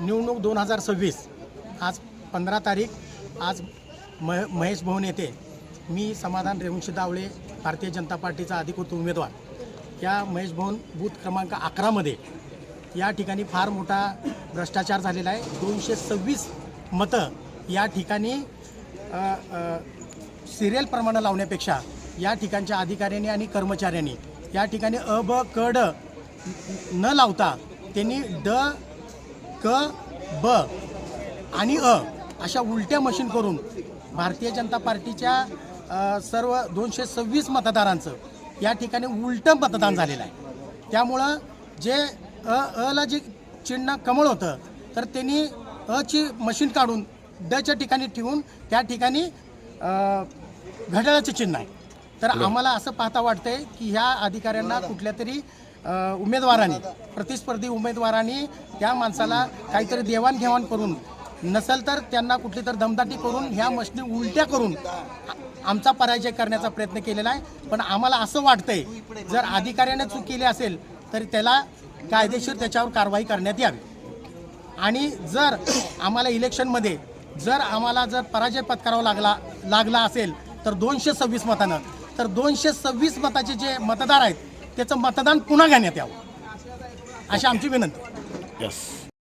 निवडणूक दोन हजार सव्वीस. आज पंधरा तारीख. आज म महेश भवन येथे मी समाधान रेवंशी दावळे भारतीय जनता पार्टीचा अधिकृत उमेदवार. या महेश भवन बूथ क्रमांक अकरामध्ये या ठिकाणी फार मोठा भ्रष्टाचार झालेला आहे. दोनशे सव्वीस मतं या ठिकाणी सिरियल प्रमाणे लावण्यापेक्षा या ठिकाणच्या अधिकाऱ्यांनी आणि कर्मचाऱ्यांनी या ठिकाणी अ ब क ड न लावता त्यांनी ड क ब आणि अ अशा उलट्या मशीन करून भारतीय जनता पार्टीच्या सर्व दोनशे सव्वीस मतदारांचं या ठिकाणी उलटं मतदान झालेलं आहे. त्यामुळं जे अ अला जे चिन्ह कमळ होतं तर त्यांनी अची मशीन काढून डच्या ठिकाणी ठेवून त्या ठिकाणी घड्याळाचं चिन्ह आहे. तर आम्हाला असं पाहता वाटतंय की ह्या अधिकाऱ्यांना कुठल्या तरी उमेदवारांनी प्रतिस्पर्धी उमेदवारांनी त्या माणसाला काहीतरी देवाणघेवाण करून नसेल तर त्यांना कुठली तर दमदाटी करून ह्या मशनी उलट्या करून आमचा पराजय करण्याचा प्रयत्न केलेला आहे. पण आम्हाला असं वाटतंय जर अधिकाऱ्याने चूक केली असेल तर त्याला कायदेशीर त्याच्यावर कारवाई करण्यात यावी. आणि जर आम्हाला इलेक्शनमध्ये जर आम्हाला जर पराजय पत्करावा लागला लागला असेल तर दोनशे सव्वीस मतानं तर दोनशे सव्वीस मताचे जे मतदार आहेत त्याचं मतदान पुन्हा घेण्यात यावं. अशी आमची विनंती. यस